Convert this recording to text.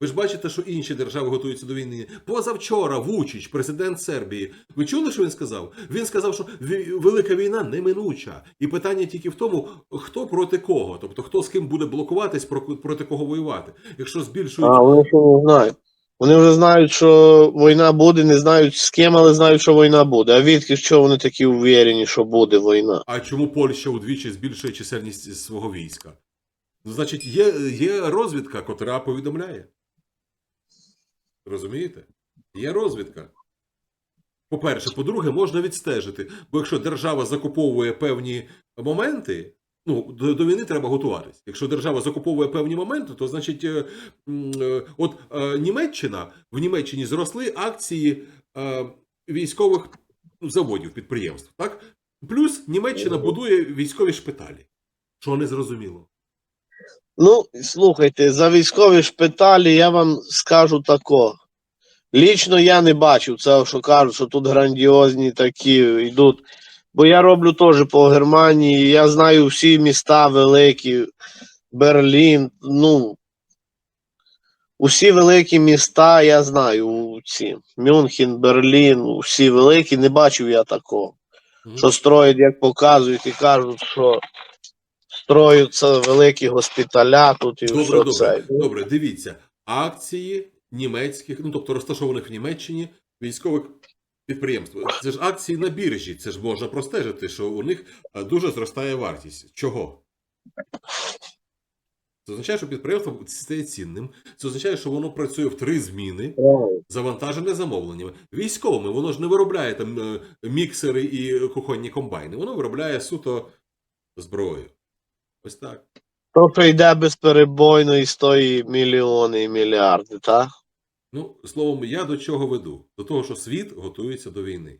Ви ж бачите, що інші держави готуються до війни. Позавчора Вучич, президент Сербії. Ви чули, що він сказав? Він сказав, що велика війна неминуча. І питання тільки в тому, хто проти кого, тобто хто з ким буде блокуватись, про- проти кого воювати. Якщо збільшують А, вони ще не знають. Вони вже знають, що війна буде, не знають з ким, але знають, що війна буде. А відки що вони такі уверені, що буде війна? А чому Польща удвічі збільшує чисельність свого війська? Ну, значить, є, є розвідка, котра повідомляє. Розумієте? Є розвідка. По-перше, по-друге, можна відстежити. Бо якщо держава закуповує певні моменти, ну, до, до війни треба готуватись. Якщо держава закуповує певні моменти, то значить, е, е, от е, Німеччина в Німеччині зросли акції е, військових ну, заводів, підприємств. Так? Плюс Німеччина будує військові шпиталі. Що не зрозуміло? Ну, слухайте, за військові шпиталі я вам скажу тако. Лічно я не бачив це, що кажуть, що тут грандіозні такі йдуть. Бо я роблю теж по Германії, я знаю всі міста великі, Берлін, ну. Усі великі міста я знаю. Ці, Мюнхен, Берлін, усі великі, не бачив я такого. Мгм. Що строять, як показують, і кажуть, що строються великі госпіталя тут і Добре, все добре, це. добре, дивіться. Акції німецьких, ну тобто розташованих в Німеччині військових підприємств. Це ж акції на біржі, це ж можна простежити, що у них е, дуже зростає вартість. Чого? Це означає, що підприємство стає цінним. Це означає, що воно працює в три зміни, завантажене замовленнями. Військовими воно ж не виробляє там е, міксери і кухонні комбайни. Воно виробляє суто зброю. Ось так. То, що йде безперебойно і стоїть мільйони і мільярди, так? Ну, словом, я до чого веду? До того, що світ готується до війни.